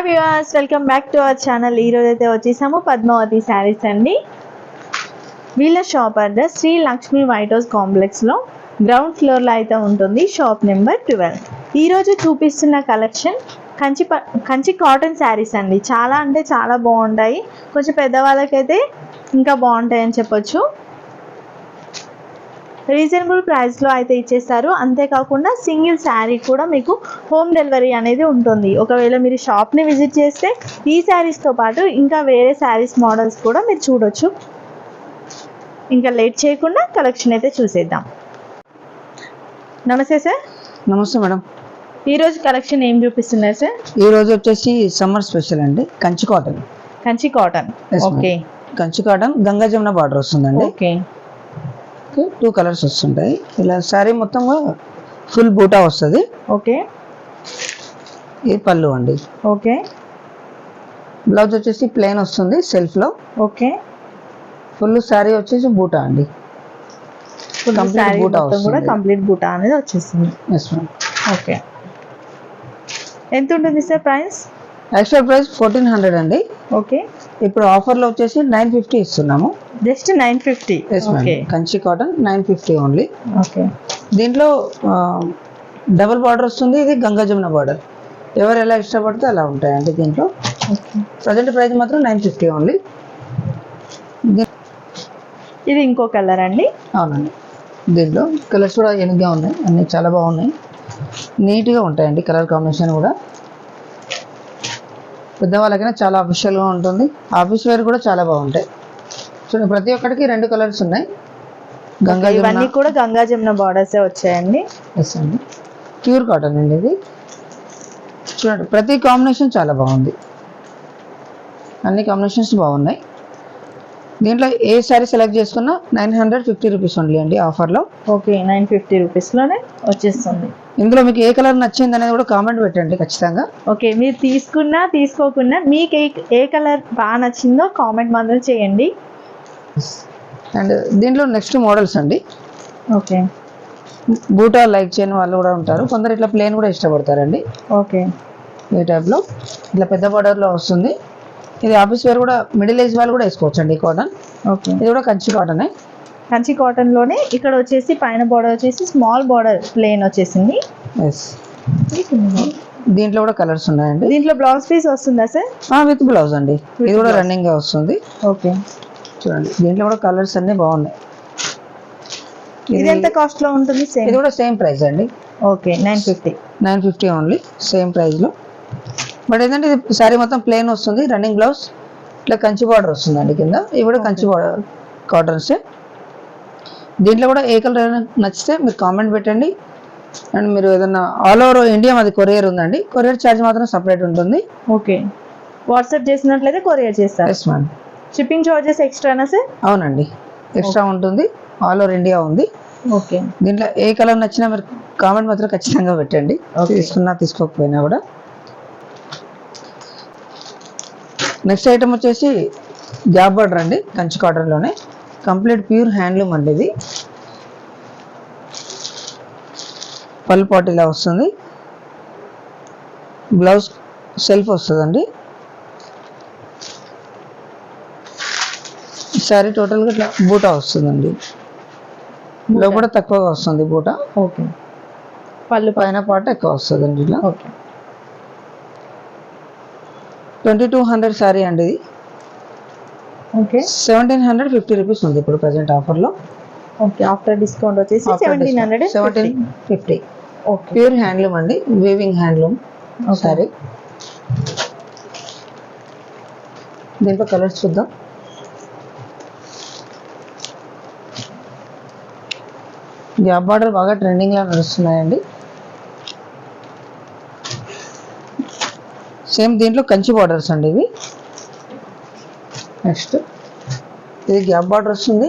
Hi viewers welcome back to our channel ఈరోజు అయితే వచ్చేసాము పద్మావతి శారీస్ అండి. వీళ్ళ shop address Shri Lakshmi white house కాంప్లెక్స్లో గ్రౌండ్ ఫ్లోర్లో అయితే ఉంటుంది షాప్ నెంబర్ ట్వెల్వ్ ఈరోజు చూపిస్తున్న కలెక్షన్ కంచి కంచి కాటన్ శారీస్ అండి. చాలా అంటే చాలా బాగుంటాయి. కొంచెం పెద్దవాళ్ళకైతే ఇంకా బాగుంటాయి అని చెప్పొచ్చు. రీజనబుల్ ప్రైస్లో అయితే ఇచ్చేస్తారు. అంతేకాకుండా సింగిల్ శారీ కూడా మీకు హోమ్ డెలివరీ అనేది ఉంటుంది. ఒకవేళ మీరు షాప్ని విజిట్ చేస్తే ఈ శారీస్తో పాటు ఇంకా వేరే శారీస్ మోడల్స్ కూడా మీరు చూడొచ్చు. ఇంకా లేట్ చేయకుండా కలెక్షన్ అయితే చూసేద్దాం. నమస్తే సార్. నమస్తే మేడం. ఈరోజు కలెక్షన్ ఏం చూపిస్తున్నారు సార్? ఈ రోజు వచ్చేసి సమ్మర్ స్పెషల్ అండి. Kanchi cotton. Kanchi cotton. Okay. Kanchi cotton Ganga Jamuna border వస్తుందండి. ఓకే. టూ కలర్స్ వస్తుంటాయి. ఇలా శారీ మొత్తం ఫుల్ బూటా వస్తుంది. ఓకే. ఇది పళ్ళు అండి. ఓకే. బ్లౌజ్ వచ్చేసి ప్లెయిన్ వస్తుంది సెల్ఫ్లో. ఓకే. ఫుల్ శారీ వచ్చేసి బూటా అండి. శారీ బూటా కూడా. కంప్లీట్ బూటా అనేది వచ్చేస్తుంది. Yes ma'am okay. ఎంత ఉంటుంది sir price? Actual price fourteen hundred అండి. ఓకే. ఇప్పుడు ఆఫర్లో వచ్చేసి నైన్ ఫిఫ్టీ ఇస్తున్నాము. Just nine fifty? Kanchi cotton nine fifty only. Okay. దీంట్లో డబుల్ బార్డర్ వస్తుంది ఇది గంగా జమున బార్డర్. ఎవరు ఎలా ఇష్టపడితే అలా ఉంటాయండి దీంట్లో. ప్రజెంట్ ప్రైస్ మాత్రం నైన్ ఫిఫ్టీ ఓన్లీ. ఇది ఇంకో కలర్ అండి. అవునండి. దీంట్లో కలర్స్ కూడా ఎనిగ్గా ఉన్నాయి అన్నీ చాలా బాగున్నాయి. నీట్గా ఉంటాయండి కలర్ కాంబినేషన్ కూడా. పెద్దవాళ్ళకైనా చాలా అఫిషియల్గా ఉంటుంది. ఆఫీస్ వేర్ కూడా చాలా బాగుంటాయి. చూడండి ప్రతి ఒక్కటికి రెండు కలర్స్ ఉన్నాయి. గంగా ఇవన్నీ కూడా గంగా జమున బార్డర్స్ వచ్చాయండి? ఎస్ అండి. ప్యూర్ కాటన్ అండి ఇది. చూడండి ప్రతి కాంబినేషన్ చాలా బాగుంది. అన్ని కాంబినేషన్స్ బాగున్నాయి. దీంట్లో ఏ శారీ సెలెక్ట్ చేసుకున్నా nine hundred fifty rupees only అండి ఆఫర్లో ఓకే నైన్ ఫిఫ్టీ రూపీస్లోనే వచ్చేస్తుంది. ఇందులో మీకు ఏ కలర్ నచ్చింది అనేది కూడా కామెంట్ పెట్టండి ఖచ్చితంగా. ఓకే మీరు తీసుకున్నా తీసుకోకున్నా మీకు ఏ ఏ కలర్ బాగా నచ్చిందో కామెంట్ మాత్రం చేయండి. అండ్ దీంట్లో నెక్స్ట్ మోడల్స్ అండి. ఓకే. బూటా లైక్ చేయని వాళ్ళు కూడా ఉంటారు. కొందరు ఇట్లా ప్లేన్ కూడా ఇష్టపడతారండి. ఓకే. ఈ టైప్లో ఇట్లా పెద్ద బార్డర్లో వస్తుంది. ఇది ఆఫీస్ వేర్ కూడా మిడిల్ ఏజ్ వాళ్ళు కూడా వేసుకోవచ్చు అండి కాటన్ ఓకే. ఇది కూడా కంచి కాటనే కంచి కాటన్లోనే ఇక్కడ వచ్చేసి పైన బార్డర్ వచ్చేసి స్మాల్ బార్డర్ ప్లేన్ వచ్చేసింది. దీంట్లో కూడా కలర్స్ ఉన్నాయండి? దీంట్లో బ్లౌజ్ పీస్ వస్తుందా సార్? విత్ బ్లౌజ్ అండి. ఇది కూడా రన్నింగ్గా వస్తుంది. ఓకే చూడండి. దీంట్లో కూడా కలర్స్ అన్ని బాగున్నాయి. ఇది ఎంత కాస్ట్లో ఉంటుంది? ఇది కూడా సేమ్ ప్రైస్ అండి. Okay nine fifty nine fifty only same ప్రైస్లో. బట్ ఏంటంటే ఇది శారీ మొత్తం ప్లెయిన్ వస్తుంది రన్నింగ్ బ్లౌజ్ ఇట్లా కంచి బార్డర్ వస్తుందండి కింద. ఇవి కూడా కంచి బార్డర్ కాటన్స్ దీంట్లో కూడా ఏ కలర్ నచ్చితే మీరు కామెంట్ పెట్టండి. అండ్ మీరు ఏదన్నా ఆల్ ఓవర్ ఇండియా మాది కొరియర్ ఉందండి. కొరియర్ ఛార్జ్ మాత్రం సపరేట్ ఉంటుంది. ఓకే. వాట్సాప్ చేసినట్లయితే కొరియర్ చేస్తారు. ఎస్ మ్యామ్ షిప్పింగ్ చార్జెస్ ఎక్స్ట్రానా సార్? అవునండి. ఎక్స్ట్రా ఉంటుంది. ఆల్ ఓవర్ ఇండియా ఉంది. ఓకే. దీంట్లో ఏ కలర్ నచ్చినా మీరు కామెంట్ మాత్రం ఖచ్చితంగా పెట్టండి. తీసుకున్నా తీసుకోకపోయినా కూడా. నెక్స్ట్ ఐటమ్ వచ్చేసి జాబ్ బార్డర్ అండి. కంచి కాటన్లోనే కంప్లీట్ ప్యూర్ హ్యాండ్లూమ్ అండి ఇది. పళ్ళు పాట్ ఇలా వస్తుంది. బ్లౌజ్ సెల్ఫ్ వస్తుందండి. సారీ టోటల్గా ఇట్లా బూటా వస్తుందండి. లోపల తక్కువగా వస్తుంది బూటా. ఓకే. పళ్ళు పైన పాట ఎక్కువ వస్తుందండి ఇట్లా. Okay. Twenty two hundred sari అండి ఇది. Okay. Seventeen hundred fifty rupees ఉంది ఇప్పుడు ప్రజెంట్ ఆఫర్లో. ఓకే ఆఫ్టర్ డిస్కౌంట్ వచ్చేసి seventeen hundred seventeen fifty. Okay. Pure handloom అండి వీవింగ్ హ్యాండ్లూమ్ సారీ. దీంట్లో కలర్స్ చూద్దాం. జాబ్ బార్డర్ బాగా ట్రెండింగ్ లా నడుస్తున్నాయండి. సేమ్ దీంట్లో కంచి బార్డర్స్ అండి ఇవి. నెక్స్ట్. ఇది గ్యాప్ బార్డర్ వస్తుంది.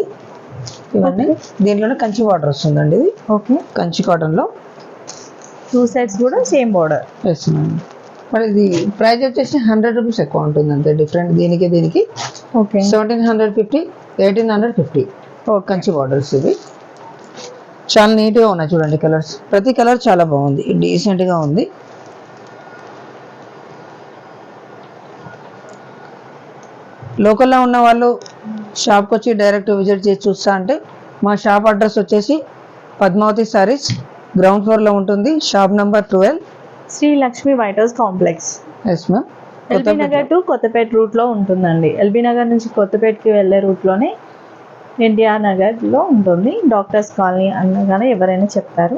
ఇవన్నీ. దీంట్లోనే కంచి బార్డర్ వస్తుందండి ఇది. ఓకే. కంచి కాటన్లో. టూ సైడ్స్ కూడా సేమ్ బార్డర్. వేస్తున్నాను మరి ఇది ప్రైస్ వచ్చేసి హండ్రెడ్ రూపీస్ ఎక్కువ ఉంటుంది అంతే డిఫరెంట్ దీనికి దీనికి. Okay. Seventeen hundred fifty eighteen hundred fifty Kanchi borders ఇవి. చాలా నీట్గా ఉన్నాయి చూడండి కలర్స్. ప్రతి కలర్ చాలా బాగుంది. డీసెంట్గా ఉంది. లోకల్లో ఉన్న వాళ్ళు షాప్కి వచ్చి డైరెక్ట్ విజిట్ చేసి చూస్తా అంటే మా షాప్ అడ్రస్ వచ్చేసి పద్మావతి సారీస్ గ్రౌండ్ ఫ్లోర్లో ఉంటుంది. Shop number twelve. Shri Lakshmi white house complex. Yes ma'am. LB Nagar to Kothapeta రూట్లో ఉంటుందండి. ఎల్బీ నగర్ నుంచి కొత్తపేటకి వెళ్ళే రూట్లోనే ఎన్టీఆర్ నగర్లో ఉంటుంది. డాక్టర్స్ కాలనీ అనగానే ఎవరైనా చెప్తారు.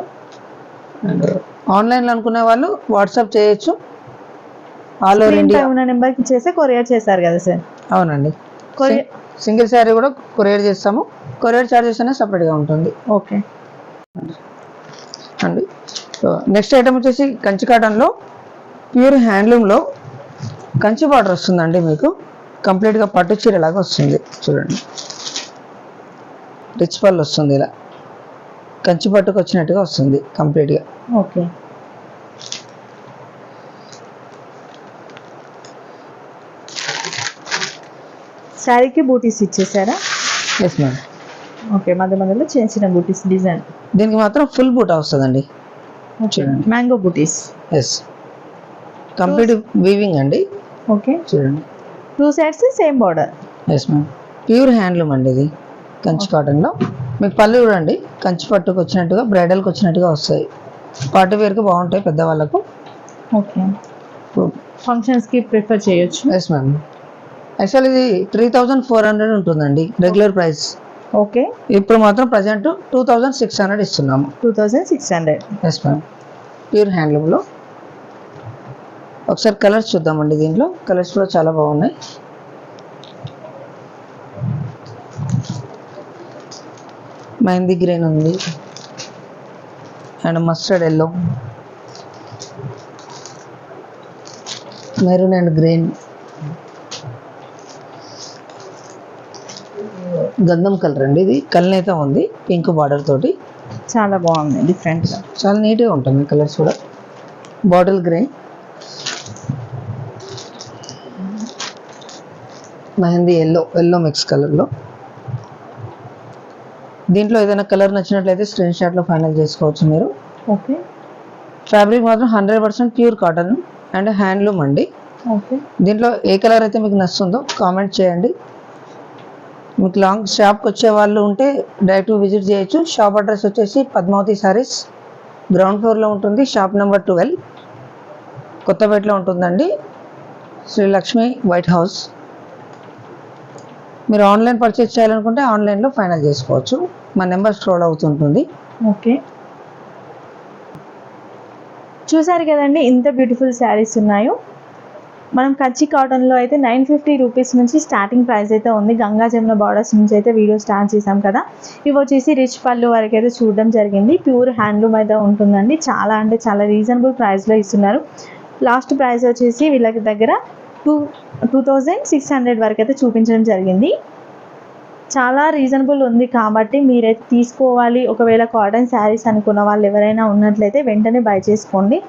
ఆన్లైన్లో అనుకునే వాళ్ళు వాట్సాప్ చేయొచ్చు. All over India. ఉన్న నెంబర్కి చేస్తే కొరియర్ చేస్తారు కదా సార్. అవునండి. కొరియర్ సింగిల్ శారీ కూడా కొరియర్ చేస్తాము. కొరియర్ ఛార్జెస్ అనేది సపరేట్గా ఉంటుంది. ఓకే. అండి. నెక్స్ట్ ఐటమ్ వచ్చేసి కంచి కాటన్లో ప్యూర్ హ్యాండ్లూమ్లో కంచి బార్డర్ వస్తుందండి మీకు. కంప్లీట్గా పట్టు చీర లాగా వస్తుంది. చూడండి. రిచ్ పళ్ళు వస్తుంది ఇలా. కంచి పట్టుకు వచ్చినట్టుగా వస్తుంది కంప్లీట్గా ఓకే. శారీకి బూటీస్ ఇచ్చేసారా? ఎస్ మ్యామ్ ఓకే మధ్య మధ్యలో చిన్న చిన్న బూటీస్ డిజైన్. దీనికి మాత్రం ఫుల్ బూట వస్తుందండి. చూడండి. మ్యాంగో బూటీస్. ఎస్ కంప్లీట్ వీవింగ్ అండి. ఓకే. చూడండి. Two sides same border yes ma'am pure handloom అండి ఇది కంచి కాటన్లో మీకు పళ్ళు చూడండి కంచి పట్టుకు వచ్చినట్టుగా బ్రైడల్కి వచ్చినట్టుగా వస్తాయి. పార్టీ వేర్కి బాగుంటాయి పెద్దవాళ్ళకు. ఓకే. ఫంక్షన్స్కి ప్రిఫర్ చేయొచ్చు. ఎస్ మ్యామ్ యాక్చువల్ ఇది త్రీ థౌజండ్ ఫోర్ హండ్రెడ్ ఉంటుందండి రెగ్యులర్ ప్రైస్ ఓకే. ఇప్పుడు మాత్రం present two thousand six hundred ఇస్తున్నాము. Two thousand six hundred yes ma'am pure హ్యాండ్లూమ్లో ఒకసారి కలర్స్ చూద్దామండి దీంట్లో. కలర్స్ కూడా చాలా బాగున్నాయి. మెహందీ గ్రీన్ ఉంది. And mustard yellow maroon and green గంధం కలర్ అండి. ఇది కల్నేత ఉంది. పింక్ బార్డర్ తోటి. చాలా బాగుంది. డిఫరెంట్ చాలా నీట్గా ఉంటుంది కలర్స్ కూడా. Bottle green mehndi yellow yellow mix కలర్లో. దీంట్లో ఏదైనా కలర్ నచ్చినట్లయితే స్క్రీన్ షాట్లో ఫైనల్ చేసుకోవచ్చు మీరు. ఓకే. ఫ్యాబ్రిక్ మాత్రం hundred percent pure cotton and handloom అండి. ఓకే. దీంట్లో ఏ కలర్ అయితే మీకు నచ్చుతుందో కామెంట్ చేయండి. మీకు లాంగ్ షాప్కి వచ్చే వాళ్ళు ఉంటే డైరెక్ట్ విజిట్ చేయొచ్చు. షాప్ అడ్రస్ వచ్చేసి పద్మావతి సారీస్ గ్రౌండ్ ఫ్లోర్లో ఉంటుంది. షాప్ నెంబర్ ట్వెల్వ్ కొత్తపేటలో ఉంటుందండి. శ్రీ లక్ష్మి వైట్ హౌస్ మీరు ఆన్లైన్ పర్చేస్ చేయాలనుకుంటే ఆన్లైన్లో ఫైనల్ చేసుకోవచ్చు. మా నెంబర్ స్క్రోల్ అవుతుంటుంది. ఓకే. చూసారు కదండి ఇంత బ్యూటిఫుల్ శారీస్ ఉన్నాయో. మనం కచ్చి కాటన్లో అయితే నైన్ ఫిఫ్టీ రూపీస్ నుంచి స్టార్టింగ్ ప్రైస్ అయితే ఉంది. గంగా జమున బార్డర్స్ నుంచి అయితే వీడియో స్టార్ట్ చేసాం కదా. ఇవి వచ్చేసి రిచ్ పళ్ళు వరకు అయితే చూడడం జరిగింది. ప్యూర్ హ్యాండ్లూమ్ అయితే ఉంటుందండి. చాలా అంటే చాలా రీజనబుల్ ప్రైస్లో ఇస్తున్నారు. లాస్ట్ ప్రైస్ వచ్చేసి వీళ్ళకి దగ్గర two two thousand six hundred వరకు అయితే చూపించడం జరిగింది. చాలా రీజనబుల్ ఉంది కాబట్టి మీరైతే తీసుకోవాలి. ఒకవేళ కాటన్ శారీస్ అనుకున్న వాళ్ళు ఎవరైనా ఉన్నట్లయితే వెంటనే బై చేసుకోండి.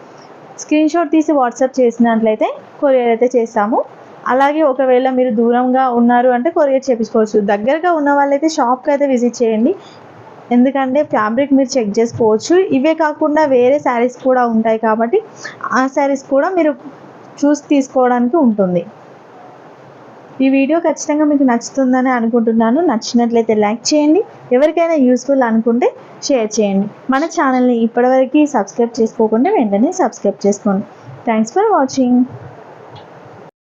స్క్రీన్ షాట్ తీసి వాట్సాప్ చేసినట్లయితే కొరియర్ అయితే చేస్తాము. అలాగే ఒకవేళ మీరు దూరంగా ఉన్నారు అంటే కొరియర్ చేపించుకోవచ్చు. దగ్గరగా ఉన్న వాళ్ళైతే షాప్కి అయితే విజిట్ చేయండి. ఎందుకంటే ఫ్యాబ్రిక్ మీరు చెక్ చేసుకోవచ్చు. ఇవే కాకుండా వేరే శారీస్ కూడా ఉంటాయి కాబట్టి ఆ శారీస్ కూడా మీరు చూసి తీసుకోవడానికి ఉంటుంది. ఈ వీడియో ఖచ్చితంగా మీకు నచ్చుతుందని అనుకుంటున్నాను. నచ్చినట్లయితే లైక్ చేయండి. ఎవరికైనా యూస్ఫుల్ అనుకుంటే షేర్ చేయండి. మన ఛానల్ని ఇప్పటివరకు సబ్స్క్రైబ్ చేసుకోకుండా వెంటనే సబ్స్క్రైబ్ చేసుకోండి. Thanks for watching